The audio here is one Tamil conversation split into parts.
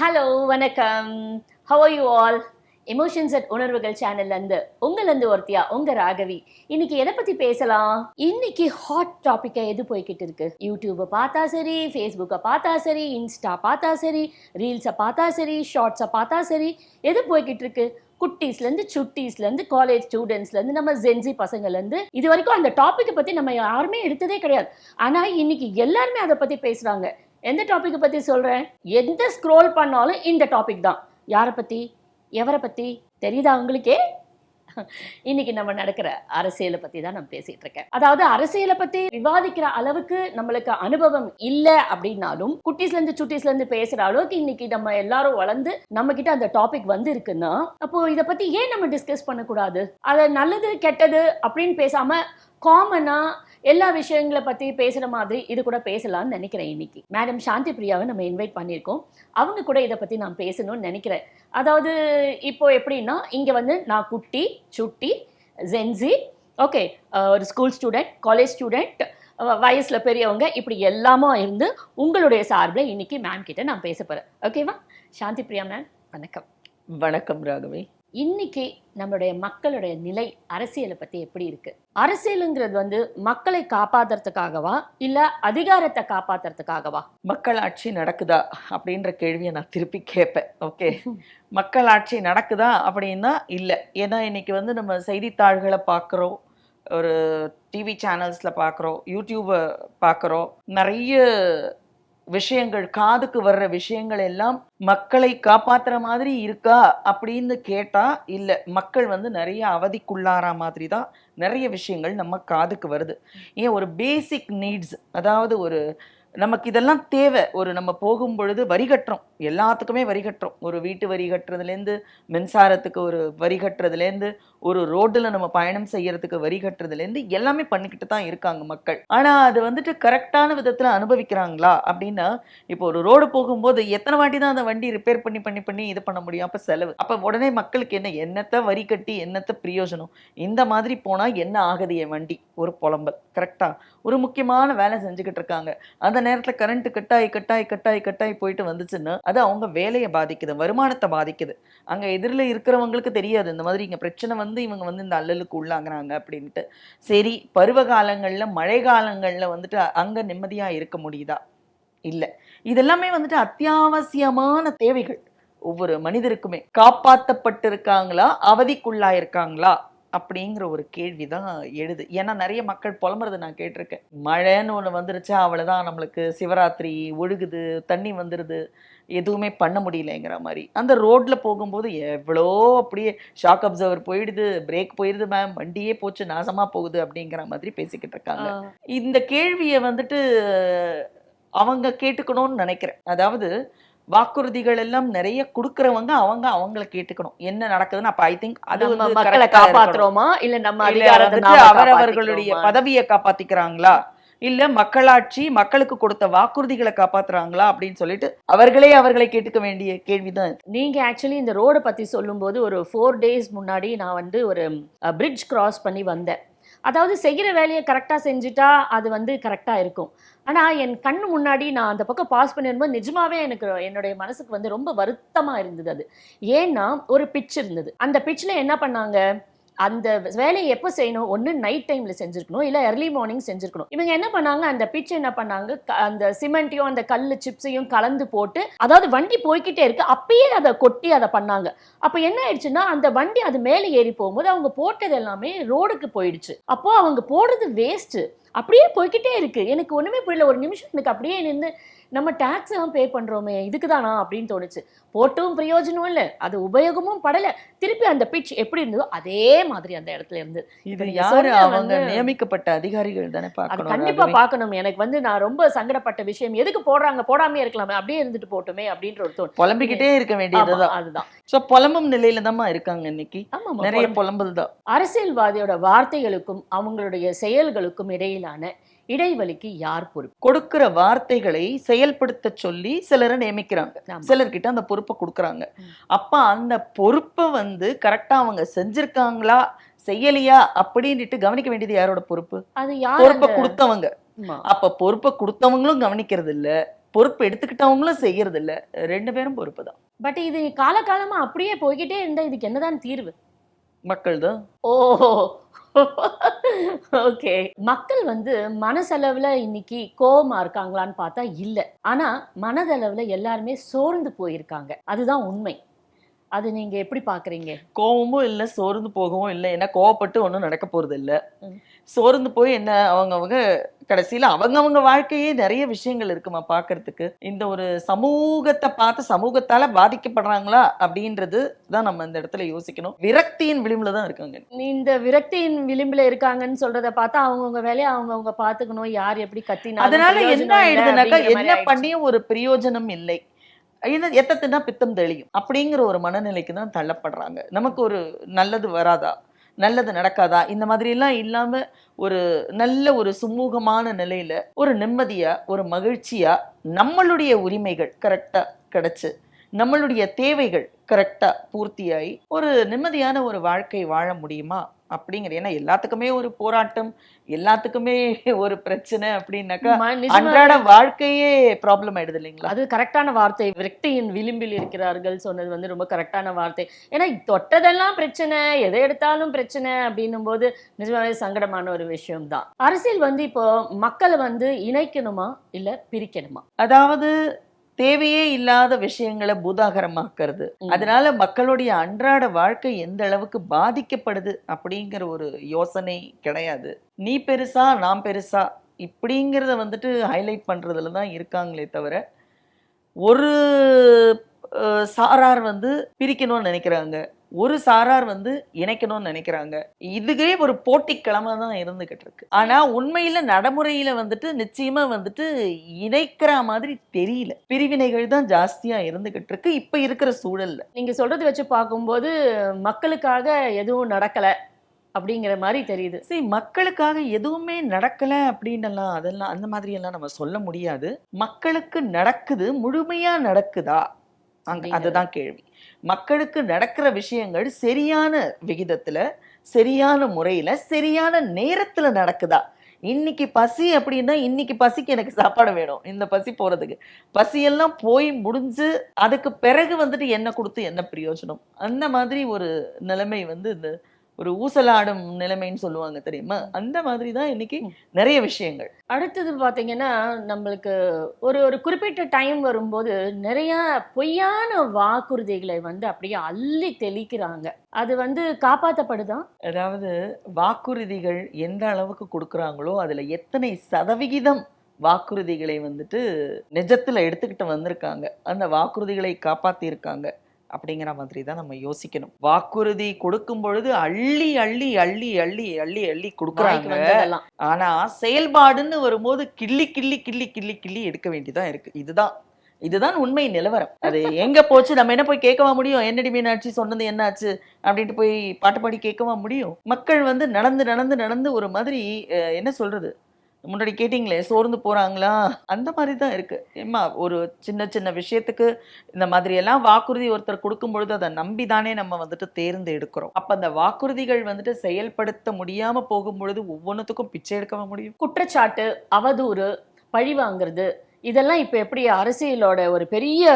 ஹலோ வணக்கம். How you all emotions at உணர்வுகள் சேனல்ல இருந்து ஒருத்தியா? உங்க ராகவி. இன்னைக்கு எதை பத்தி பேசலாம்? இன்னைக்கு ஹாட் டாபிக்கா எது போய்கிட்டு இருக்கு? யூடியூபை பார்த்தா சரி ஃபேஸ்புக்கை பார்த்தா சரி இன்ஸ்டா பார்த்தா சரி ரீல்ஸை பார்த்தா சரி ஷார்ட்ஸை பார்த்தா சரி எது போய்கிட்டு இருக்கு? குட்டீஸ்லேருந்து சுட்டீஸ்லேருந்து காலேஜ் ஸ்டூடெண்ட்ஸ்லேருந்து நம்ம ஜென்சி பசங்கள்லேருந்து இது வரைக்கும் அந்த டாப்பிக்கை பற்றி நம்ம யாருமே எடுத்ததே கிடையாது. ஆனால் இன்னைக்கு எல்லாருமே அதை பற்றி பேசுகிறாங்க எந்த டாப்பிக்கை பற்றி சொல்கிறேன் எந்த ஸ்க்ரோல் பண்ணாலும் இந்த டாபிக் தான். யாரை பற்றி எவரை பற்றி தெரியுதா உங்களுக்கே? இன்னைக்கு நம்ம நடக்கிற அரசியலை பத்தி தான் நான் பேசிட்டு இருக்கேன். அதாவது அரசியலை பத்தி விவாதிக்கிற அளவுக்கு நம்மளுக்கு அனுபவம் இல்லை அப்படின்னாலும் குட்டீஸ்ல இருந்து பேசுகிற இருந்து பேசுற அளவுக்கு இன்னைக்கு நம்ம எல்லாரும் வளர்ந்து நம்ம கிட்ட அந்த டாபிக் வந்து இருக்குன்னா அப்போ இதை பத்தி ஏன் நம்ம டிஸ்கஸ் பண்ணக்கூடாது? அதை நல்லது கெட்டது அப்படின்னு பேசாம காமனா எல்லா விஷயங்களை பத்தி பேசுற மாதிரி இது கூட பேசலாம்னு நினைக்கிறேன் இன்னைக்கு. மேடம் சாந்தி பிரியாவை நம்ம இன்வைட் பண்ணியிருக்கோம். அவங்க கூட இதை பத்தி நான் பேசணும்னு நினைக்கிறேன். அதாவது இப்போ எப்படின்னா இங்க வந்து நான் குட்டி சுட்டி ஜென்சி ஓகே ஒரு ஸ்கூல் ஸ்டூடெண்ட் காலேஜ் ஸ்டூடெண்ட் வயசுல பெரியவங்க இப்படி எல்லாமே இருந்து உங்களுடைய சார்பில் இன்னைக்கு மேம் கிட்ட நான் பேச போறேன். ஓகேவா சாந்தி பிரியா மேம் வணக்கம். வணக்கம் ராகவி. இன்னைக்கு நம்மளுடைய மக்களுடைய நிலை அரசியலை பத்தி எப்படி இருக்கு? அரசியலுங்கிறது வந்து மக்களை காப்பாத்துறதுக்காகவா? இல்ல அதிகாரத்தை காப்பாத்துறதுக்காகவா? மக்களாட்சி நடக்குதா? அப்படின்ற கேள்வியை நான் திருப்பி கேட்பேன். ஓகே? மக்களாட்சி நடக்குதா அப்படின்னா இல்லை. ஏன்னா இன்னைக்கு வந்து நம்ம செய்தித்தாள்களை பார்க்குறோம் ஒரு டிவி சேனல்ஸில் பார்க்குறோம் யூடியூப்பை பார்க்குறோம் நிறைய விஷயங்கள் காதுக்கு வர்ற விஷயங்கள் எல்லாம் மக்களை காப்பாத்துற மாதிரி இருக்கா அப்படின்னு கேட்டா இல்ல மக்கள் வந்து நிறைய அவதிக்குள்ளாரா மாதிரி தான் நிறைய விஷயங்கள் நம்ம காதுக்கு வருது. ஏன் ஒரு பேசிக் நீட்ஸ் அதாவது ஒரு நமக்கு இதெல்லாம் தேவை. ஒரு நம்ம போகும் பொழுது வரி கட்டுறோம். எல்லாத்துக்குமே வரி கட்டுறோம். ஒரு வீட்டு வரி கட்டுறதுலேருந்து மின்சாரத்துக்கு ஒரு வரி கட்டுறதுலேருந்து ஒரு ரோட்டில் நம்ம பயணம் செய்யறதுக்கு வரி கட்டுறதுலேருந்து எல்லாமே பண்ணிக்கிட்டு தான் இருக்காங்க மக்கள். ஆனால் அது வந்துட்டு கரெக்டான விதத்தில் அனுபவிக்கிறாங்களா? அப்படின்னா இப்போ ஒரு ரோடு போகும்போது எத்தனை வாட்டி தான் அந்த வண்டி ரிப்பேர் பண்ணி பண்ணி பண்ணி இது பண்ண முடியும்? அப்போ செலவு. அப்போ உடனே மக்களுக்கு என்ன? என்னத்தை வரி கட்டி என்னத்தை பிரயோஜனம்? இந்த மாதிரி போனால் என்ன ஆகுது என் வண்டி? ஒரு புலம்பல். கரெக்டாக ஒரு முக்கியமான வேலை செஞ்சுக்கிட்டு இருக்காங்க. அந்த நேரத்தில் கரண்ட் கட்டாய் கட்டாய் கட்டாய் கட்டாய் போயிட்டு வந்துச்சுன்னா அது அவங்க வேலையை பாதிக்குது வருமானத்தை பாதிக்குது. அங்கே எதிரில் இருக்கிறவங்களுக்கு தெரியாது இந்த மாதிரி இங்கே பிரச்சனை வந்து இவங்க வந்து இந்த அல்லலுக்கு உள்ளாங்குறாங்க அப்படின்ட்டு சரி பருவ காலங்களில் மழை காலங்களில் வந்துட்டு அங்கே நிம்மதியாக இருக்க முடியுதா? இல்லை. இதெல்லாமே வந்துட்டு அத்தியாவசியமான தேவைகள். ஒவ்வொரு மனிதருக்குமே. காப்பாற்றப்பட்டிருக்காங்களா அவதிக்குள்ளாயிருக்காங்களா? அப்படிங்கிற ஒரு கேள்வி தான் எழுது. ஏன்னா நிறைய மக்கள் புலம்புறதை நான் கேட்டிருக்கேன். மழைன்னு ஒன்று வந்துருச்சா அவ்வளோதான் நம்மளுக்கு சிவராத்திரி ஒழுகுது தண்ணி வந்துடுது எதுவுமே பண்ண முடியலங்கிற மாதிரி. அந்த ரோட்டில் போகும்போது எவ்வளோ அப்படியே ஷாக் அப்சர்வர் போயிடுது பிரேக் போயிடுது மேம் வண்டியே போச்சு நாசமாக போகுது அப்படிங்கிற மாதிரி பேசிக்கிட்டு இருக்காங்க. இந்த கேள்வியை வந்துட்டு அவங்க கேட்டுக்கணும்னு நினைக்கிறேன். அதாவது வாக்குறுதிகள் எல்லாம் நிறைய கொடுக்கறவங்க அவங்க அவங்கள கேட்டுக்கணும் என்ன நடக்குதுன்னு அப்ப ஐ திங்க் அது வந்து மக்களை. காப்பாத்துறோமா இல்ல நம்ம அவரவர்களுடைய காப்பாத்திக்கிறோமா? பதவியை காப்பாத்திக்கிறாங்களா இல்ல மக்களாட்சி மக்களுக்கு கொடுத்த வாக்குறுதிகளை காப்பாத்துறாங்களா அப்படின்னு சொல்லிட்டு அவர்களே அவர்களை கேட்டுக்க வேண்டிய கேள்விதான். நீங்க ஆக்சுவலி இந்த ரோடை பத்தி சொல்லும்போது ஒரு ஃபோர் டேஸ் முன்னாடி நான் வந்து ஒரு பிரிட்ஜ் கிராஸ் பண்ணி வந்தேன் அதாவது செய்கிற வேலையை கரெக்டாக செஞ்சுட்டா அது வந்து கரெக்டாக இருக்கும். ஆனால் என் கண் முன்னாடி நான் அந்த பக்கம் பாஸ் பண்ணிருக்கும்போது நிஜமாவே எனக்கு என்னுடைய மனசுக்கு வந்து ரொம்ப வருத்தமாக இருந்தது அது. ஏன்னா ஒரு பிட்ச் இருந்தது. அந்த பிட்ச்சில் என்ன பண்ணாங்க? அந்த வேலையை எப்போ செய்யணும்? ஒன்று நைட் டைமில் செஞ்சுருக்கணும் இல்லை எர்லி மார்னிங் செஞ்சுருக்கணும். இவங்க என்ன பண்ணாங்க? அந்த பிட்ச் என்ன பண்ணாங்க? க- அந்த சிமெண்ட்டையும் அந்த கல் சிப்ஸையும் கலந்து போட்டு அதாவது வண்டி போய்க்கிட்டே இருக்கு. அப்பயே அதை கொட்டி அதை பண்ணாங்க. அப்போ என்ன ஆயிடுச்சுன்னா அந்த வண்டி அது மேலே ஏறி போகும்போது அவங்க போட்டது எல்லாமே ரோடுக்கு போயிடுச்சு. அப்போ அவங்க போடுறது வேஸ்ட்டு அப்படியே போய்க்கிட்டே இருக்கு. எனக்கு ஒன்றுமே புரியல. ஒரு நிமிஷம் எனக்கு அப்படியே நின்று நம்ம டேக்ஸ் எல்லாம் பே பண்றோமே இதுக்கு தானா அப்படின்னு தோணுச்சு. போட்டும் பிரயோஜனம் இல்லை. அது உபயோகமும் படல. திருப்பி அந்த பிட்ச் எப்படி இருந்ததோ அதே மாதிரி அந்த இடத்துல இருந்து இது யாரு? அவங்க நியமிக்கப்பட்ட அதிகாரிகள் தானே பார்க்கணும். கண்டிப்பா. பார்க்கணும். எனக்கு வந்து நான் ரொம்ப சங்கடப்பட்ட விஷயம். எதுக்கு போடுறாங்க? போடாமே இருக்கலாமே. அப்படியே இருந்துட்டு போட்டுமே அப்படின்ற ஒரு தோணும் புலம்பிக்கிட்டே இருக்க வேண்டியதுதான் அதுதான். சோ புலம்பும் நிலையில தான் இருக்காங்க இன்னைக்கு. நிறைய புலம்பல் தான் அரசியல்வாதியோட வார்த்தைகளுக்கும் அவங்களுடைய செயல்களுக்கும் இடையிலான இடைவெளிக்கு யார் பொறுப்பு? கொடுக்கிற வார்த்தைகளை செயல்படுத்த சொல்லி சிலரை நியமிக்கிறாங்க. சிலர்கிட்ட அந்த பொறுப்பை கொடுக்குறாங்க. அப்ப அந்த பொறுப்பை வந்து கரெக்டா அவங்க செஞ்சிருக்காங்களா செய்யலையா அப்படின்னுட்டு கவனிக்க வேண்டியது யாரோட பொறுப்பு? அது யார் பொறுப்பை கொடுத்தவங்க. அப்ப பொறுப்பை கொடுத்தவங்களும் கவனிக்கிறது இல்ல பொறுப்பு எடுத்துக்கிட்டவங்களும் செய்யறது இல்ல ரெண்டு பேரும் பொறுப்பு தான். பட் இது காலகாலமா அப்படியே போய்கிட்டே இருந்தா இதுக்கு என்னதான் தீர்வு? மக்கள் தான் ஓ ஓகே மக்கள் வந்து மனசளவுல இன்னைக்கு கோவமா இருக்காங்களான்னு பார்த்தா இல்ல. ஆனா மனதளவுல எல்லாருமே சோர்ந்து போயிருக்காங்க. அதுதான் உண்மை. அது நீங்க எப்படி பாக்குறீங்க? கோவமும் இல்ல சோர்ந்து போகவும் இல்லை. ஏன்னா கோவப்பட்டு ஒன்றும் நடக்க போறது இல்ல. சோர்ந்து போய் என்ன அவங்கவங்க கடைசியில அவங்கவங்க வாழ்க்கையே நிறைய விஷயங்கள் இருக்குமா பார்க்கிறதுக்கு? இந்த ஒரு சமூகத்தை பார்த்து சமூகத்தால பாதிக்கப்படுறாங்களா அப்படின்றது தான் நம்ம இந்த இடத்துல யோசிக்கணும். விரக்தியின் விளிம்புல தான் இருக்காங்க. இந்த விரக்தியின் விளிம்புல இருக்காங்கன்னு சொல்றத பார்த்தா அவங்கவுங்க வேலையை அவங்கவுங்க பாத்துக்கணும் யார் எப்படி கத்தினாலும் அதனால என்ன ஆயிடுதுனாக்கா என்ன. பண்ணியும் ஒரு பிரயோஜனம் இல்லை. எத்தத்துனா பித்தம் தெளியும். அப்படிங்கிற ஒரு மனநிலைக்கு தான் தள்ளப்படுறாங்க. நமக்கு ஒரு நல்லது வராதா? நல்லது நடக்காதா? இந்த மாதிரிலாம் இல்லாமல் ஒரு நல்ல ஒரு சுமூகமான நிலையில் ஒரு நிம்மதியாக ஒரு மகிழ்ச்சியாக நம்மளுடைய உரிமைகள் கரெக்டாக கிடச்சி நம்மளுடைய தேவைகள் கரெக்டாக பூர்த்தியாகி ஒரு நிம்மதியான ஒரு வாழ்க்கை வாழ முடியுமா? அப்படிங்கிற ஏன்னா எல்லாத்துக்குமே ஒரு போராட்டம் எல்லாத்துக்குமே ஒரு பிரச்சனை அப்படின்னாக்கா அன்றாட வாழ்க்கையே ப்ராப்ளம் ஆயிடுது இல்லைங்களா? அது கரெக்டான வார்த்தை. விரக்தியின் விளிம்பில் இருக்கிறார்கள் சொன்னது வந்து ரொம்ப கரெக்டான வார்த்தை. ஏன்னா தொட்டதெல்லாம் பிரச்சனை எதை எடுத்தாலும் பிரச்சனை அப்படின்னும் போது நிஜமாவே சங்கடமான ஒரு விஷயம்தான். அரசியல் வந்து இப்போ மக்களை வந்து இணைக்கணுமா? இல்ல பிரிக்கணுமா? அதாவது தேவையே இல்லாத விஷயங்களை பூதாகரமாக்குறது. அதனால மக்களுடைய அன்றாட வாழ்க்கை எந்த அளவுக்கு பாதிக்கப்படுது அப்படிங்கிற ஒரு யோசனை கிடையாது. நீ பெருசா நான் பெருசா இப்படிங்கிறத வந்துட்டு ஹைலைட் பண்றதுல தான் இருக்காங்களே தவிர ஒரு சாரார் வந்து பிரிக்கணும்னு நினைக்கிறாங்க. ஒரு சாரார் வந்து இணைக்கணும்னு நினைக்கிறாங்க. இதுக்கே ஒரு போட்டிக்கிழமை தான் இருந்துகிட்டு இருக்கு. ஆனா உண்மையில நடைமுறையில வந்துட்டு நிச்சயமா வந்துட்டு இணைக்கிற மாதிரி தெரியல. பிரிவினைகள் தான் ஜாஸ்தியா இருந்துகிட்டு இருக்கு. இப்ப இருக்கிற சூழல்ல. நீங்க சொல்றது வச்சு பார்க்கும்போது மக்களுக்காக எதுவும் நடக்கல அப்படிங்கிற மாதிரி தெரியுது. சரி மக்களுக்காக எதுவுமே நடக்கல அப்படின்னலாம் அதெல்லாம் அந்த மாதிரி எல்லாம் நம்ம சொல்ல முடியாது. மக்களுக்கு நடக்குது முழுமையா நடக்குதா? அங்க. அதுதான் கேள்வி. மக்களுக்கு நடக்கிற விஷயங்கள் சரியான விகிதத்துல சரியான முறையில சரியான நேரத்துல நடக்குதா? இன்னைக்கு பசி அப்படின்னா இன்னைக்கு பசிக்கு எனக்கு சாப்பாடு வேணும். இந்த பசி போறதுக்கு. பசியெல்லாம் போய் முடிஞ்சு அதுக்கு பிறகு வந்துட்டு என்ன கொடுத்து என்ன பிரயோஜனம்? அந்த மாதிரி ஒரு நிலைமை வந்து இந்த ஒரு ஊசலாடும் நிலைமைன்னு சொல்லுவாங்க தெரியுமா? அந்த மாதிரி தான் இன்னைக்கு. நிறைய விஷயங்கள். அடுத்தது பாத்தீங்கன்னா நம்மளுக்கு ஒரு ஒரு குறிப்பிட்ட டைம் வரும்போது நிறைய பொய்யான வாக்குறுதிகளை வந்து அப்படியே அள்ளி தெளிக்கிறாங்க. அது வந்து காப்பாத்தப்படுதா? அதாவது வாக்குறுதிகள் எந்த அளவுக்கு கொடுக்குறாங்களோ அதுல எத்தனை சதவிகிதம் வாக்குறுதிகளை வந்துட்டு நிஜத்துல எடுத்துக்கிட்டு வந்திருக்காங்க. அந்த வாக்குறுதிகளை காப்பாத்தி இருக்காங்க அப்படிங்கிற மாதிரி தான் நம்ம யோசிக்கணும். வாக்குறுதி கொடுக்கும் பொழுது அள்ளி அள்ளி அள்ளி அள்ளி அள்ளி அள்ளி கொடுக்குறாங்க. ஆனா செயல்பாடுன்னு வரும்போது கிள்ளி கிள்ளி கிள்ளி கிள்ளி கிள்ளி எடுக்க வேண்டியதா இருக்கு. இதுதான். இதுதான் உண்மை நிலவரம். அது எங்க போச்சு? நம்ம என்ன போய் கேட்கவா முடியும்? என்னடி மீனாட்சி சொன்னது என்னாச்சு? அப்படின்ட்டு போய் பாட்டு பாடி கேட்கவா முடியும்? மக்கள் வந்து நடந்து நடந்து நடந்து ஒரு மாதிரி என்ன சொல்றது? முன்னாடி கேட்டிங்களே சோர்ந்து போகிறாங்களா அந்த மாதிரி தான் இருக்குது ஏம்மா ஒரு சின்ன சின்ன விஷயத்துக்கு இந்த மாதிரியெல்லாம் வாக்குறுதி ஒருத்தர் கொடுக்கும் பொழுது அதை நம்பி தானே நம்ம வந்துட்டு தேர்ந்து எடுக்கிறோம். அப்போ அந்த வாக்குறுதிகள் வந்துட்டு செயல்படுத்த முடியாமல் போகும் பொழுது ஒவ்வொன்றுத்துக்கும் பிச்சை எடுக்கவும் முடியும்? குற்றச்சாட்டு அவதூறு பழி வாங்குறது இதெல்லாம் இப்போ எப்படி அரசியலோட ஒரு பெரிய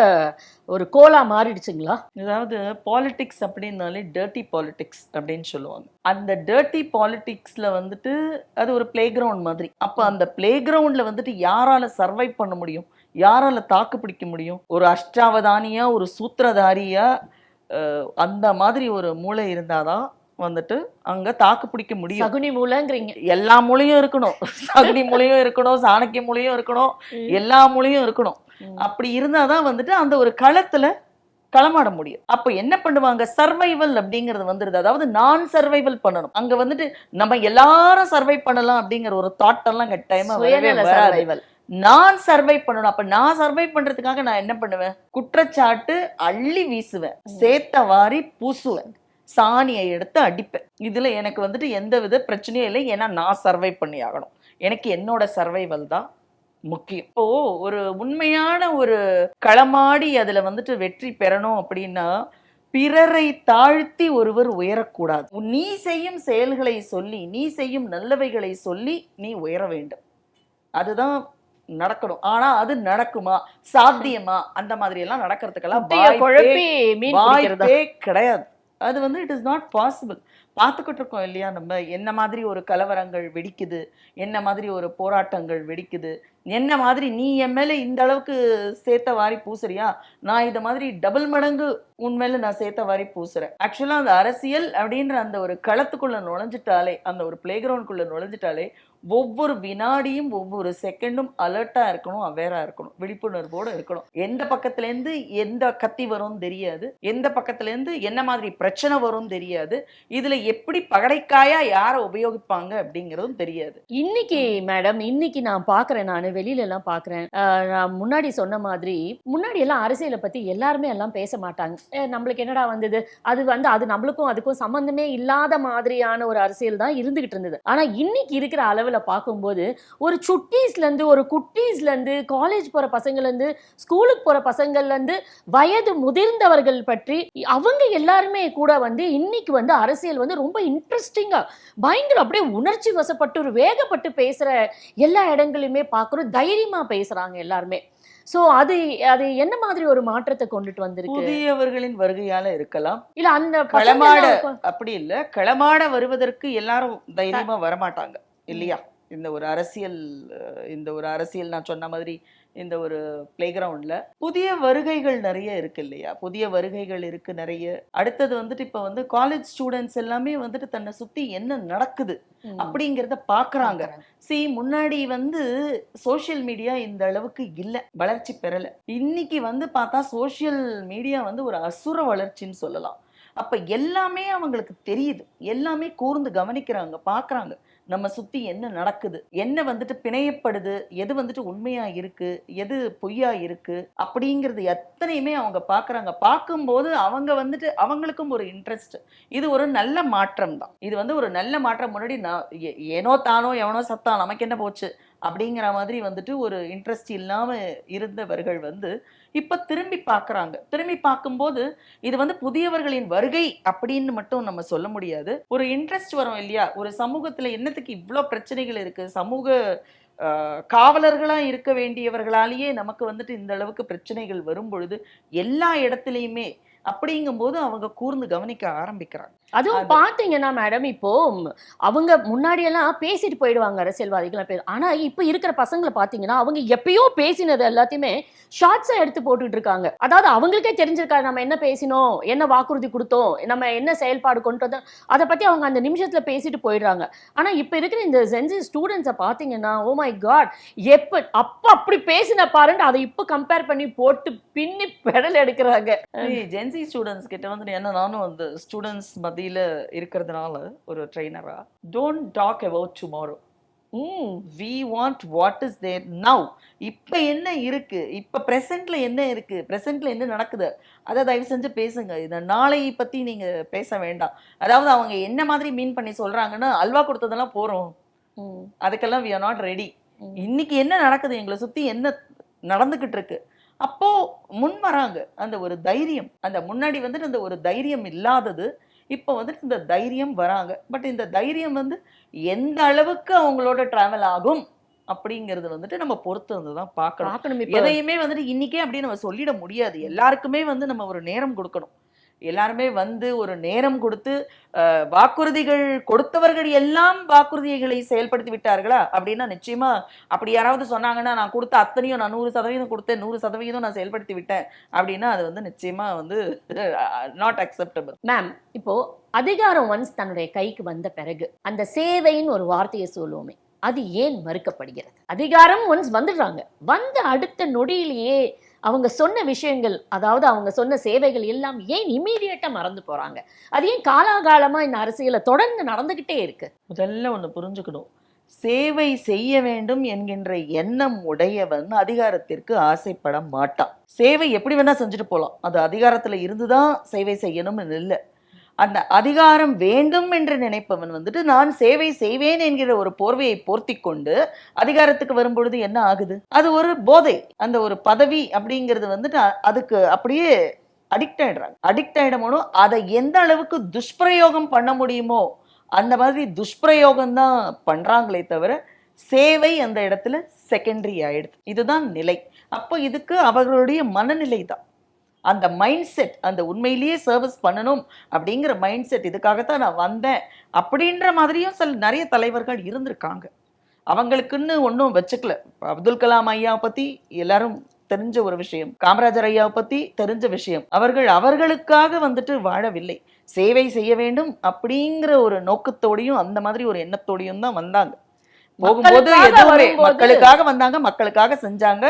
ஒரு கோலா மாறிடுச்சுங்களா? அதாவது பாலிடிக்ஸ் அப்படின்னாலே டர்ட்டி பாலிடிக்ஸ் அப்படின்னு சொல்லுவாங்க. அந்த டர்ட்டி பாலிடிக்ஸ்ல வந்துட்டு அது ஒரு பிளே கிரவுண்ட் மாதிரி. அப்போ அந்த பிளே கிரவுண்ட்ல வந்துட்டு யாரால சர்வை பண்ண முடியும்? யாரால தாக்கு பிடிக்க முடியும்? ஒரு அஷ்டாவதானியா ஒரு சூத்திரதாரியா அந்த மாதிரி ஒரு மூளை இருந்தாதான் வந்துட்டு அங்க தாக்கு பிடிக்க முடியும். சகுனி மூலங்கிறீங்க எல்லா மூலையும் இருக்கணும். சகுனி மூலையும் இருக்கணும் சாணக்கிய மூலையும் இருக்கணும். எல்லா மூலையும் இருக்கணும். அப்படி இருந்தாதான் வந்துட்டு அந்த ஒரு களத்துல களமாட முடியும். அப்ப என்ன பண்ணுவாங்க? சர்வைவல் அப்படிங்கிறது வந்துருது. அதாவது நான் சர்வைவல் பண்ணணும். அங்க வந்துட்டு நம்ம எல்லாரும் சர்வை பண்ணலாம் அப்படிங்கிற ஒரு தாட் எல்லாம் கட்டாயமா வரவே சுயநல வராது. சர்வைவல் நான் சர்வை பண்ணணும். அப்ப நான் சர்வை பண்றதுக்காக நான் என்ன பண்ணுவேன்? குற்றச்சாட்டு அள்ளி வீசுவேன். சேத்த வாரி பூசுவேன். சாணியை எடுத்து அடிப்பேன். இதுல எனக்கு வந்துட்டு எந்த வித பிரச்சனையும் இல்லை. ஏன்னா நான் சர்வை பண்ணி ஆகணும் எனக்கு என்னோட சர்வைவல் தான். முக்கியம். இப்போ ஒரு உண்மையான ஒரு களமாடி அதுல வந்துட்டு வெற்றி பெறணும் அப்படின்னா பிறரை தாழ்த்தி ஒருவர் உயரக்கூடாது. நீ செய்யும் செயல்களை சொல்லி நீ செய்யும் நல்லவைகளை சொல்லி நீ உயர வேண்டும். அதுதான் நடக்கணும். ஆனா அது நடக்குமா? சாத்தியமா? அந்த மாதிரி எல்லாம் நடக்கிறதுக்கெல்லாம் கிடையாது. அது வந்து இட் இஸ் நாட் பாசிபிள் பார்த்துக்கிட்டு இருக்கோம் இல்லையா நம்ம? என்ன மாதிரி ஒரு கலவரங்கள் வெடிக்குது? என்ன மாதிரி ஒரு போராட்டங்கள் வெடிக்குது? என்ன மாதிரி நீ என் மேல இந்த அளவுக்கு சேர்த்த வாரி பூசுறியா? நான் இத மாதிரி டபுள் மடங்கு உன் மேலே நான் சேர்த்த வாரி பூசுறேன். ஆக்சுவலா அந்த அரசியல் அப்படின்ற அந்த ஒரு களத்துக்குள்ள நுழைஞ்சிட்டாலே அந்த ஒரு பிளே கிரவுண்ட்குள்ளே நுழைஞ்சிட்டாலே ஒவ்வொரு வினாடியும் ஒவ்வொரு செகண்டும் அலர்ட்டாக இருக்கணும் அவேராக இருக்கணும் விழிப்புணர்வோடு இருக்கணும். எந்த பக்கத்துலேருந்து எந்த கத்தி வரும் தெரியாது. எந்த பக்கத்துலேருந்து என்ன மாதிரி பிரச்சனை வரும் தெரியாது. இதில் எப்படி பகடைக்காயா யாரை உபயோகிப்பாங்க அப்படிங்கிறதும் தெரியாது. இன்னைக்கு மேடம் இன்னைக்கு நான் பார்க்குறேன் நான் வெளியில எல்லாம் நான் முன்னாடி சொன்ன மாதிரி முன்னாடி எல்லாம் அரசியலை பற்றி எல்லாருமே எல்லாம் பேச மாட்டாங்க. நம்மளுக்கு என்னடா வந்தது? அது வந்து அது நம்மளுக்கும் அதுக்கும் சம்மந்தமே இல்லாத மாதிரியான ஒரு அரசியல் தான் இருந்துகிட்டு இருந்தது. ஆனால் இன்னைக்கு இருக்கிற அளவில் பார்க்கும்போது ஒரு சுட்டீஸ்ல இருந்து ஒரு குட்டீஸ்ல இருந்து காலேஜ் போற பசங்கள்ல இருந்து ஸ்கூலுக்கு போற பசங்கள்ல இருந்து வயது முதிர்ந்தவர்கள் பற்றி அவங்க எல்லாருமே கூட வந்து இன்னைக்கு வந்து அரசியல் வந்து ரொம்ப இன்ட்ரெஸ்டிங்கா பயங்கர அப்படியே உணர்ச்சி வசப்பட்டு ஒரு வேகப்பட்டு பேசுற எல்லா இடங்களையுமே பார்க்குறோம் தைரியமா பேசுறாங்க எல்லாருமே. சோ அது அது என்ன மாதிரி ஒரு மாற்றத்தை கொண்டுட்டு வந்திருக்கு? புதியவர்களின் வருகையால இருக்கலாம். இல்ல அந்த களமாட அப்படி இல்ல. களமாட வருவதற்கு எல்லாரும் தைரியமா வரமாட்டாங்க. இல்லையா? இந்த ஒரு அரசியல் இந்த ஒரு அரசியல் நான் சொன்ன மாதிரி இந்த ஒரு பிளே கிரவுண்ட்ல புதிய வருகைகள் நிறைய இருக்கு இல்லையா? புதிய வருகைகள் இருக்கு நிறைய. அடுத்தது வந்துட்டு இப்ப வந்து காலேஜ் ஸ்டூடெண்ட்ஸ் எல்லாமே வந்துட்டு தன்னை சுத்தி என்ன நடக்குது அப்படிங்கறத பாக்குறாங்க. பார்க்கறாங்க. சி முன்னாடி வந்து சோஷியல் மீடியா இந்த அளவுக்கு இல்ல. வளர்ச்சி பெறல. இன்னைக்கு வந்து பார்த்தா சோஷியல் மீடியா வந்து ஒரு அசுர வளர்ச்சின்னு சொல்லலாம். அப்ப எல்லாமே அவங்களுக்கு தெரியுது. எல்லாமே கூர்ந்து கவனிக்கிறாங்க பாக்குறாங்க. நம்ம சுத்தி என்ன நடக்குது? என்ன வந்துட்டு பிணையப்படுது? எது வந்துட்டு உண்மையா இருக்கு? எது பொய்யா இருக்கு? அப்படிங்கிறது எத்தனையுமே அவங்க பாக்குறாங்க. பார்க்கும்போது அவங்க வந்துட்டு அவங்களுக்கும் ஒரு இன்ட்ரெஸ்ட் இது ஒரு நல்ல மாற்றம் தான் இது வந்து ஒரு நல்ல மாற்றம் முன்னாடி நான் ஏ- ஏனோ தானோ எவனோ சத்தா நமக்கு என்ன போச்சு? அப்படிங்கிற மாதிரி வந்துட்டு ஒரு இன்ட்ரெஸ்ட் இல்லாமல் இருந்தவர்கள் வந்து இப்போ திரும்பி பார்க்குறாங்க திரும்பி பார்க்கும்போது இது வந்து புதியவர்களின் வருகை அப்படின்னு மட்டும் நம்ம சொல்ல முடியாது. ஒரு இன்ட்ரெஸ்ட் வரும் இல்லையா? ஒரு சமூகத்தில் என்னத்துக்கு இவ்வளோ பிரச்சனைகள் இருக்குது சமூக காவலர்களாக இருக்க வேண்டியவர்களாலேயே நமக்கு வந்துட்டு இந்த அளவுக்கு பிரச்சனைகள் வரும் பொழுது எல்லா இடத்துலையுமே அப்படிங்கும்போது அவங்க கூர்ந்து கவனிக்க ஆரம்பிக்கிறாங்க. அதுவும் அது- பாத்தீங்கன்னா மேடம் இப்போ அவங்க முன்னாடி எல்லாம் பேசிட்டு போயிடுவாங்க அரசியல்வாதிகள் பேர். ஆனா இப்ப இருக்கிற பசங்களை பாத்தீங்கன்னா அவங்க எப்பயோ பேசினது எல்லாத்தையுமே ஷார்ட்ஸா எடுத்து போட்டுட்டு இருக்காங்க. அதாவது அவங்களுக்கே தெரிஞ்சிருக்காரு நம்ம என்ன பேசினோம் என்ன வாக்குறுதி கொடுத்தோம் நம்ம என்ன செயல்பாடு கொண்டு வந்தோம் அதை பத்தி அவங்க அந்த நிமிஷத்துல பேசிட்டு போயிடுறாங்க. ஆனா இப்ப இருக்கிற இந்த சென்சி ஸ்டூடெண்ட்ஸை பாத்தீங்கன்னா ஓ மை காட் எப்ப அப்ப அப்படி பேசின பாருன்ட்டு அதை இப்ப கம்பேர் பண்ணி போட்டு பின்னி பெடல் எடுக்கிறாங்க. ஜென்சி ஸ்டூடெண்ட்ஸ் கிட்ட வந்து என்ன நானும் அந்த ஸ்டூடெண்ட்ஸ் மத்தியில இருக்கிறதுனால ஒரு ட்ரெயினரா don't talk about tomorrow hmm. We want what is there now இப்போ என்ன இருக்கு? இப்போ ப்ரெசென்ட்ல என்ன இருக்கு? ப்ரெசென்ட்ல என்ன நடக்குது? அதை தயவு செஞ்சு பேசுங்க. இதை நாளையை பத்தி நீங்க பேச வேண்டாம். அதாவது அவங்க என்ன மாதிரி மீன் பண்ணி சொல்றாங்கன்னா அல்வா கொடுத்ததெல்லாம் போறோம். ம். அதுக்கெல்லாம் வி ஆர் நாட் ரெடி. இன்னைக்கு என்ன நடக்குது? எங்களை சுத்தி என்ன நடந்துகிட்டு இருக்கு? அப்போ முன் வராங்க. அந்த ஒரு தைரியம். அந்த முன்னாடி வந்துட்டு அந்த ஒரு தைரியம் இல்லாதது இப்போ வந்துட்டு இந்த தைரியம் வராங்க. பட் இந்த தைரியம் வந்து எந்த அளவுக்கு அவங்களோட டிராவல் ஆகும் அப்படிங்கிறது வந்துட்டு நம்ம பொறுத்து வந்து தான் பார்க்கணும். எதையுமே வந்துட்டு இன்னைக்கே அப்படி நம்ம சொல்லிட முடியாது. எல்லாருக்குமே வந்து நம்ம ஒரு நேரம் கொடுக்கணும். எல்லாருமே வந்து ஒரு நேரம் கொடுத்து வாக்குறுதிகள் கொடுத்தவர்கள் எல்லாம் வாக்குறுதிகளை செயல்படுத்தி விட்டார்களா? அப்படின்னா நிச்சயமா அப்படி யாராவது சொன்னாங்கன்னா நான் கொடுத்த அத்தனையும் நான் நூறு சதவீதம் கொடுத்தேன் நூறு சதவீதம் நான் செயல்படுத்தி விட்டேன் அப்படின்னா அது வந்து நிச்சயமா வந்து நாட் அக்செப்டபிள் மேம் இப்போ அதிகாரம் ஒன்ஸ் தன்னுடைய கைக்கு வந்த பிறகு அந்த சேவைன்னு ஒரு வார்த்தையை சொல்லுவோமே அது ஏன் மறுக்கப்படுகிறது? அதிகாரம் ஒன்ஸ் வந்துடுறாங்க. வந்த அடுத்த நொடியிலேயே அவங்க சொன்ன விஷயங்கள் அதாவது அவங்க சொன்ன சேவைகள் எல்லாம் ஏன் இமீடியட்டா மறந்து போகிறாங்க அது ஏன் காலாகாலமாக இந்த அரசியல தொடர்ந்து நடந்துக்கிட்டே இருக்குது முதல்ல ஒன்று புரிஞ்சுக்கணும். சேவை செய்ய வேண்டும் என்கின்ற எண்ணம் உடையவன் அதிகாரத்திற்கு ஆசைப்பட மாட்டான். சேவை எப்படி வேணால் செஞ்சுட்டு போகலாம் அது அதிகாரத்தில் இருந்து தான் சேவை செய்யணும்னு இல்லை. அந்த அதிகாரம் வேண்டும் என்று நினைப்பவன் வந்துட்டு நான் சேவை செய்வேன் என்கிற ஒரு போர்வையை போர்த்தி கொண்டு அதிகாரத்துக்கு வரும்பொழுது என்ன ஆகுது? அது ஒரு போதை. அந்த ஒரு பதவி அப்படிங்கிறது வந்துட்டு அதுக்கு அப்படியே அடிக்ட் ஆயிடுறாங்க. அடிக்ட் ஆயிடமோனும் அதை எந்த அளவுக்கு துஷ்பிரயோகம் பண்ண முடியுமோ அந்த மாதிரி துஷ்பிரயோகம் தான் பண்ணுறாங்களே தவிர சேவை அந்த இடத்துல செகண்டரி ஆயிடுது. இதுதான் நிலை. அப்போ இதுக்கு அவர்களுடைய மனநிலை தான். அந்த மைண்ட் செட் அந்த உண்மையிலேயே சர்வீஸ் பண்ணணும் அப்படிங்கிற மைண்ட் செட் இதுக்காகத்தான் நான் வந்தேன். அப்படின்ற மாதிரியும் சில நிறைய தலைவர்கள் இருந்திருக்காங்க. அவங்களுக்குன்னு ஒன்றும் வச்சுக்கல. அப்துல் கலாம் ஐயா பத்தி எல்லாரும் தெரிஞ்ச ஒரு விஷயம். காமராஜர் ஐயாவை பத்தி தெரிஞ்ச விஷயம். அவர்கள் அவர்களுக்காக வந்துட்டு வாழவில்லை. சேவை செய்ய வேண்டும் அப்படிங்கிற ஒரு நோக்கத்தோடையும் அந்த மாதிரி ஒரு எண்ணத்தோடையும் தான் வந்தாங்க. போகும்போது எதுவுமே மக்களுக்காக வந்தாங்க. மக்களுக்காக செஞ்சாங்க.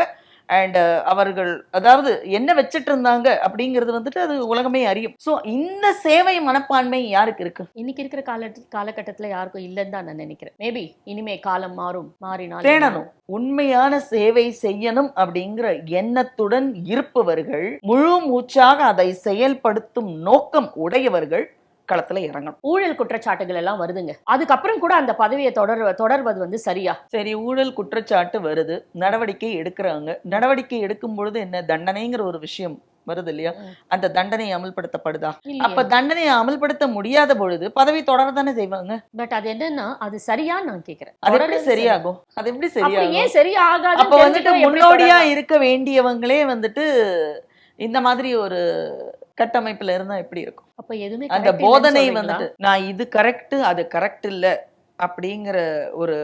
அண்ட் அவர்கள் அதாவது என்ன வச்சிட்டு இருந்தாங்க அப்படிங்கிறது வந்துட்டு அது உலகமே அறியும். சோ இந்த சேவை மனப்பான்மை யாருக்கு இருக்கு? இன்னைக்கு இருக்கிற கால காலகட்டத்துல யாருக்கும் இல்லைன்னு தான் நான் நினைக்கிறேன். மேபி இனிமே காலம் மாறும் மாறினால் தேடணும் உண்மையான சேவை செய்யணும் அப்படிங்கிற எண்ணத்துடன் இருப்பவர்கள் முழு மூச்சாக அதை செயல்படுத்தும் நோக்கம் உடையவர்கள் களத்துல இறங்கணும். ஊழல் குற்றச்சாட்டுகள் எல்லாம் வருதுங்க. அதுக்கப்புறம் கூட அந்த பதவியை தொடர் தொடர்வது வந்து சரியா? சரி ஊழல் குற்றச்சாட்டு வருது. நடவடிக்கை எடுக்கிறாங்க. நடவடிக்கை எடுக்கும் பொழுது என்ன? தண்டனைங்கிற ஒரு விஷயம் வருது இல்லையா. அந்த தண்டனை அமல்படுத்தப்படுதா. அப்ப தண்டனையை அமல்படுத்த முடியாத பொழுது பதவி தொடரதானே செய்வாங்க? பட் அது என்னன்னா அது சரியா நான் கேக்குறேன். அது எப்படி சரியாகும்? அது எப்படி சரியாகும்? ஏன் சரியா ஆகாது அப்ப வந்துட்டு முன்னோடியா இருக்க வேண்டியவங்களே வந்துட்டு இந்த மாதிரி ஒரு கட்டமைப்புல இருந்தா எப்படி இருக்கும்? அப்ப எதுவுமே அந்த போதனை? வந்துட்டு நான் இது கரெக்ட் அது கரெக்ட் இல்ல அப்படிங்கிற ஒரு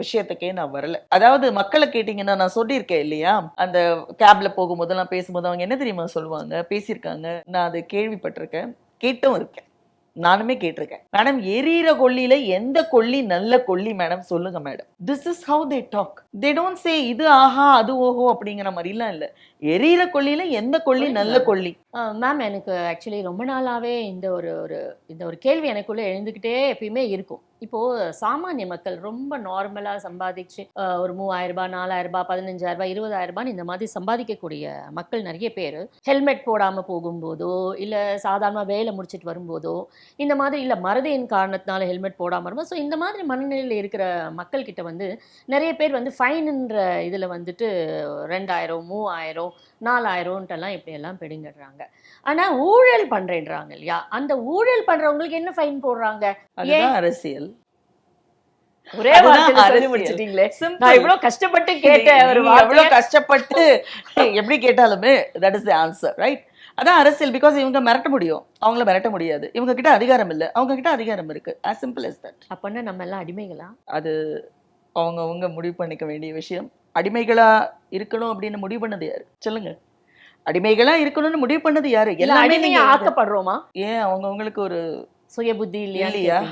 விஷயத்துக்கே நான் வரல. அதாவது மக்களை கேட்டீங்கன்னா நான் சொல்லியிருக்கேன் இல்லையா? அந்த கேப்ல போகும்போதெல்லாம் பேசும்போது அவங்க என்ன தெரியுமா சொல்லுவாங்க? பேசியிருக்காங்க. நான் அது கேள்விப்பட்டிருக்கேன் கேட்டும் இருக்கேன். நானுமே கேட்டிருக்கேன். மேடம் எரியிற கொல்லியில எந்த கொல்லி நல்ல கொல்லி மேடம்? சொல்லுங்க madam. This is how they talk they don't say இது ஆஹா அது ஓஹோ அப்படிங்கிற மாதிரிலாம் இல்ல. எரியிற கொல்லியில எந்த கொல்லி நல்ல கொல்லி? மேம் எனக்கு ஆக்சுவலி ரொம்ப நாளாவே இந்த ஒரு ஒரு இந்த ஒரு கேள்வி எனக்குள்ள எழுந்துக்கிட்டே எப்பயுமே இருக்கும். இப்போ சாமானிய மக்கள் ரொம்ப நார்மலா சம்பாதிச்சு ஒரு மூவாயிரம் ரூபாய் நாலாயிரம் ரூபாய் பதினஞ்சாயிரம் ரூபாய் இருபதாயிரம் ரூபாய் இந்த மாதிரி சம்பாதிக்கக்கூடிய மக்கள் நிறைய பேர் ஹெல்மெட் போடாம போகும்போதோ இல்ல சாதாரண வேலை முடிச்சிட்டு வரும்போதோ இந்த மாதிரி இல்ல மறதியின் காரணத்தினால ஹெல்மெட் போடாம வரும்போது ஸோ இந்த மாதிரி மனநிலையில் இருக்கிற மக்கள் கிட்ட வந்து நிறைய பேர் வந்து ஃபைனுன்ற இதுல வந்துட்டு ரெண்டாயிரம் மூவாயிரம் நாலாயிரம்ட்டெல்லாம் இப்படி எல்லாம் பிடுங்கிடுறாங்க. ஆனா ஊழல் பண்றேன்றாங்க இல்லையா? அந்த ஊழல் பண்றவங்களுக்கு என்ன ஃபைன் போடுறாங்க? அதுதான் அரசியல். ஒரே. முடிச்சிட்டீங்களே. நான் இவ்வளவு கஷ்டப்பட்டு கேட்ட ஒரு நீ வார்த்தை எவ்வளவு கஷ்டப்பட்டு எப்படி கேட்டாலுமே that is the answer right அதான் அரசியல் பிகாஸ் இவங்க மிரட்ட முடியும். அவங்கள மிரட்ட முடியாது. இவங்க கிட்ட அதிகாரம் இல்ல. அவங்க கிட்ட அதிகாரம் இருக்கு. As simple as that. அப்பன்னா நம்ம எல்லாம் அடிமைகளா? அது அவங்க அவங்க முடிவு பண்ணிக்க வேண்டிய விஷயம். அடிமைகளா இருக்கணும் அப்படின்னு முடிவு பண்ணது யாரு? சொல்லுங்க. அடிமைகளா இருக்கணும்னு முடிவு பண்ணது யாரு? எல்லாமே அடிமையா நீங்க ஆக்கப்படுறோமா? ஏன் அவங்க அவங்களுக்கு ஒரு சுய புத்தி இல்லையா? இல்லையா?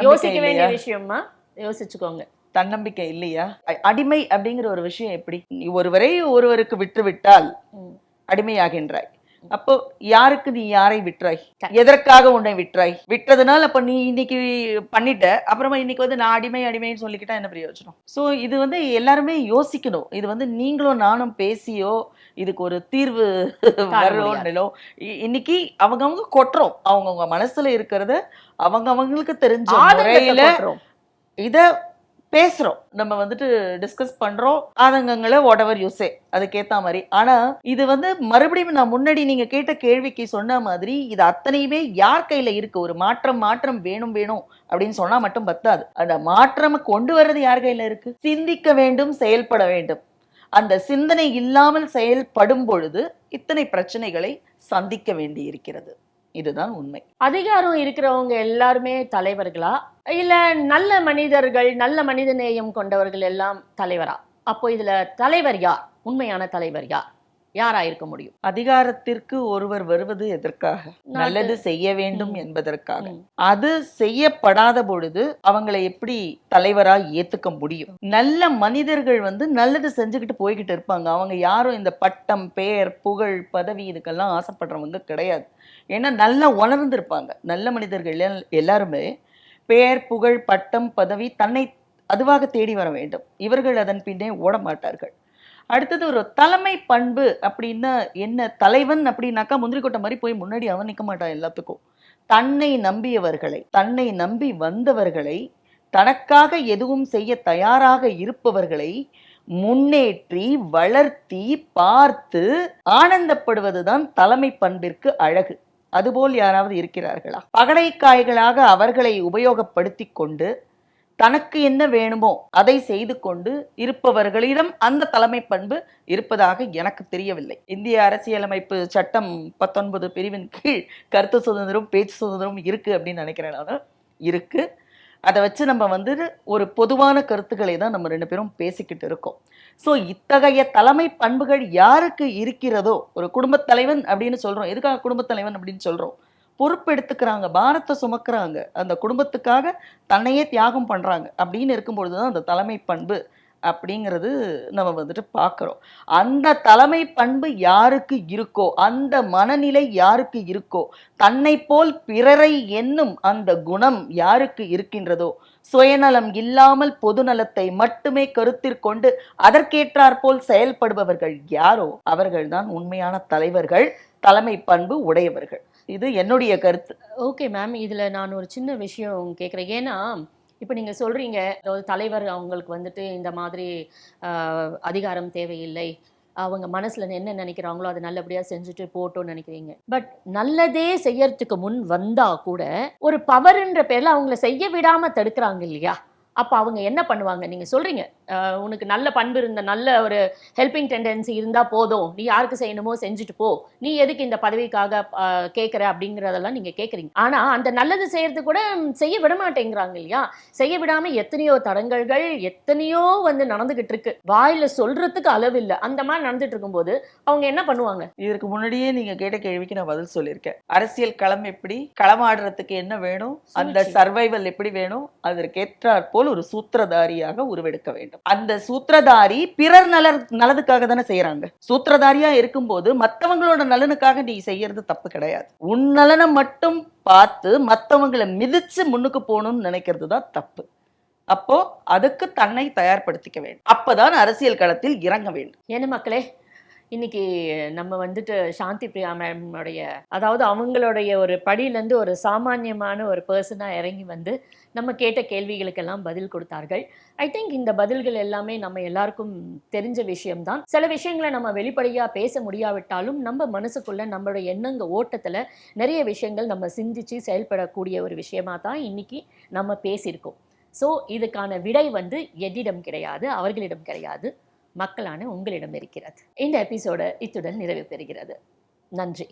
யோசிக்க வேண்டிய? விஷயமா யோசிச்சுக்கோங்க. தன்னம்பிக்கை இல்லையா? அடிமை அப்படிங்கிற ஒரு விஷயம் எப்படி? ஒருவரை ஒருவருக்கு விட்டு விட்டால் ம். அடிமையாகின்றாய். அப்போ யாருக்கு நீ யாரை விற்றாய். எதற்காக உன்னை விற்றாய்? விற்றதுனால அப்ப நீ இன்னைக்கு பண்ணிட்ட அப்புறமா இன்னைக்கு வந்து நான் அடிமை அடிமைன்னு சொல்லிக்கிட்டா என்ன பிரயோஜனம்? சோ இது வந்து எல்லாருமே யோசிக்கணும். இது வந்து நீங்களும் நானும் பேசியோ இதுக்கு ஒரு தீர்வு வரோம்னோ இன்னைக்கு அவங்கவங்க கொட்டுறோம். அவங்கவங்க மனசுல இருக்கிறத அவங்க அவங்களுக்கு தெரிஞ்ச முறையில. இத பேசுறோம். நம்ம வந்துட்டு டிஸ்கஸ் பண்றோம். ஆதங்கங்களை வாட் எவர் யூஸே அதுக்கேத்த மாதிரி. ஆனா இது வந்து மறுபடியும் நான் முன்னாடி நீங்க கேட்ட கேள்விக்கு சொன்ன மாதிரி இது அத்தனையுமே யார் கையில இருக்கு? ஒரு மாற்றம் மாற்றம் வேணும் வேணும் அப்படின்னு சொன்னா மட்டும் பத்தாது. அந்த மாற்றம் கொண்டு வர்றது யார் கையில இருக்கு? சிந்திக்க வேண்டும் செயல்பட வேண்டும். அந்த சிந்தனை இல்லாமல் செயல்படும் பொழுது இத்தனை பிரச்சனைகளை சந்திக்க வேண்டி இருக்கிறது இதுதான் உண்மை. அதிகாரம் இருக்கிறவங்க எல்லாருமே தலைவர்களா? இல்ல நல்ல மனிதர்கள் நல்ல மனித நேயம் கொண்டவர்கள் எல்லாம் தலைவரா? அப்போ இதுல தலைவர் யார்? உண்மையான தலைவர் யார்? யாரா இருக்க முடியும்? அதிகாரத்திற்கு ஒருவர் வருவது எதற்காக? நல்லது செய்ய வேண்டும். என்பதற்காக. அது செய்யப்படாத பொழுது அவங்களை எப்படி தலைவரா ஏத்துக்க முடியும்? நல்ல மனிதர்கள் வந்து நல்லது செஞ்சுக்கிட்டு போய்கிட்டு இருப்பாங்க. அவங்க யாரும் இந்த பட்டம் பெயர் புகழ் பதவி இதுக்கெல்லாம் ஆசைப்படுறவங்க கிடையாது. ஏன்னா நல்லா உணர்ந்திருப்பாங்க. நல்ல மனிதர்கள் எல்- எல்லாருமே பெயர் புகழ் பட்டம் பதவி தன்னை அதுவாக தேடி வர வேண்டும். இவர்கள் அதன் பின்னே ஓட மாட்டார்கள். அடுத்தது ஒரு தலைமை பண்பு அப்படின்னா என்ன? தலைவன் அப்படின்னாக்கா முந்திரி மாதிரி போய் முன்னாடி அவன் நிற்க மாட்டான் எல்லாத்துக்கும். தன்னை நம்பியவர்களை தன்னை நம்பி வந்தவர்களை தனக்காக எதுவும் செய்ய தயாராக இருப்பவர்களை முன்னேற்றி வளர்த்தி பார்த்து ஆனந்தப்படுவதுதான் தலைமை பண்பிற்கு அழகு. அதுபோல் யாராவது இருக்கிறார்களா? பகடைக்காய்களாக அவர்களை உபயோகப்படுத்தி கொண்டு தனக்கு என்ன வேணுமோ அதை செய்து கொண்டு இருப்பவர்களிடம் அந்த தலைமை பண்பு இருப்பதாக எனக்கு தெரியவில்லை. இந்திய அரசியலமைப்பு சட்டம் பத்தொன்பது பிரிவின் கீழ் கருத்து சுதந்திரம் பேச்சு சுதந்திரம் இருக்கு அப்படின்னு நினைக்கிறேன் நான். இருக்கு. அதை வச்சு நம்ம வந்து ஒரு பொதுவான கருத்துக்களை தான் நம்ம ரெண்டு பேரும் பேசிக்கிட்டு இருக்கோம். ஸோ இத்தகைய தலைமை பண்புகள் யாருக்கு இருக்கிறதோ ஒரு குடும்பத் தலைவன் அப்படின்னு சொல்கிறோம் எதுக்காக குடும்பத் தலைவன் அப்படின்னு சொல்கிறோம் பொறுப்பெடுத்துக்கிறாங்க பாரத்தை சுமக்கிறாங்க. அந்த குடும்பத்துக்காக தன்னையே தியாகம் பண்ணுறாங்க அப்படின்னு இருக்கும்பொழுது தான் அந்த தலைமை பண்பு. அப்படிங்கிறது நம்ம வந்துட்டு பார்க்குறோம். அந்த தலைமை பண்பு யாருக்கு இருக்கோ அந்த மனநிலை யாருக்கு இருக்கோ தன்னை போல் பிறரை என்னும் அந்த குணம் யாருக்கு இருக்கின்றதோ சுயநலம் இல்லாமல் பொதுநலத்தை மட்டுமே கருத்திற்கொண்டு அதற்கேற்றாற்போல் செயல்படுபவர்கள் யாரோ அவர்கள்தான் உண்மையான தலைவர்கள் தலைமை பண்பு உடையவர்கள். இது என்னுடைய கருத்து. ஓகே மேம் இதில் நான் ஒரு சின்ன விஷயம் கேட்குறேன் ஏன்னா இப்போ நீங்கள் சொல்கிறீங்க அதாவது தலைவர் அவங்களுக்கு வந்துட்டு இந்த மாதிரி அதிகாரம் தேவையில்லை. அவங்க மனசில் என்ன நினைக்கிறாங்களோ அதை நல்லபடியாக செஞ்சுட்டு போட்டோம்னு நினைக்கிறீங்க. பட் நல்லதே செய்யறதுக்கு முன் வந்தால் கூட ஒரு பவர்ன்ற பேரில் அவங்கள செய்ய விடாமல் தடுக்கிறாங்க இல்லையா? அப்போ அவங்க என்ன பண்ணுவாங்க? நீங்கள் சொல்கிறீங்க உனக்கு நல்ல பண்பு இருந்த நல்ல ஒரு ஹெல்பிங் டெண்டன்சி இருந்தால் போதும். நீ யாருக்கு செய்யணுமோ செஞ்சுட்டு போ. நீ எதுக்கு இந்த பதவிக்காக கேட்குற அப்படிங்கிறதெல்லாம் நீங்கள் கேட்குறீங்க ஆனால் அந்த நல்லது செய்யறது கூட செய்ய விட மாட்டேங்கிறாங்க இல்லையா? செய்ய விடாமல் எத்தனையோ தடங்கல்கள் எத்தனையோ வந்து நடந்துகிட்டு இருக்கு. வாயில சொல்றதுக்கு அளவில்லை அந்த மாதிரி நடந்துட்டு இருக்கும்போது அவங்க என்ன பண்ணுவாங்க? இதற்கு முன்னாடியே நீங்க கேட்ட கேள்விக்கு நான் பதில் சொல்லியிருக்கேன். அரசியல் களம் எப்படி? களமாடுறதுக்கு என்ன வேணும்? அந்த. சர்வைவல் எப்படி வேணும்? அதற்கேற்றாற் போல் ஒரு சூத்திரதாரியாக உருவெடுக்க வேண்டும். அந்த சூத்திரதாரி பிறர் நல நலதுக்காக தானே செய்யறாங்க சூத்திரதாரியா இருக்கும்போது மத்தவங்களோட நலனுக்காக நீ செய்யறது தப்பு கிடையாது. உன் நலனை மட்டும் பார்த்து மத்தவங்களை மிதிச்சு முன்னுக்கு போகணும்னு நினைக்கிறது தான் தப்பு. அப்போ அதுக்கு தன்னை தயார்படுத்திக்க வேண்டும். அப்பதான் அரசியல் களத்தில் இறங்க வேண்டும். என்ன மக்களே இன்னைக்கு நம்ம வந்துட்டு சாந்தி பிரியா மேம்னுடைய அதாவது அவங்களுடைய ஒரு படியிலேருந்து ஒரு சாமானியமான ஒரு பர்சனாக இறங்கி வந்து நம்ம கேட்ட கேள்விகளுக்கெல்லாம் பதில் கொடுத்தார்கள். ஐ திங்க் இந்த பதில்கள் எல்லாமே நம்ம எல்லாருக்கும் தெரிஞ்ச விஷயம்தான். சில விஷயங்களை நம்ம வெளிப்படையாக பேச முடியாவிட்டாலும் நம்ம மனசுக்குள்ள நம்மளுடைய எண்ணங்க ஓட்டத்தில் நிறைய விஷயங்கள் நம்ம சிந்திச்சு செயல்படக்கூடிய ஒரு விஷயமா தான் இன்னைக்கு நம்ம பேசியிருக்கோம். ஸோ இதுக்கான விடை வந்து என்னிடம் கிடையாது அவர்களிடம் கிடையாது. மக்களான உங்களிடம் இருக்கிறது. இந்த எபிசோடு இத்துடன் நிறைவு பெறுகிறது. நன்றி.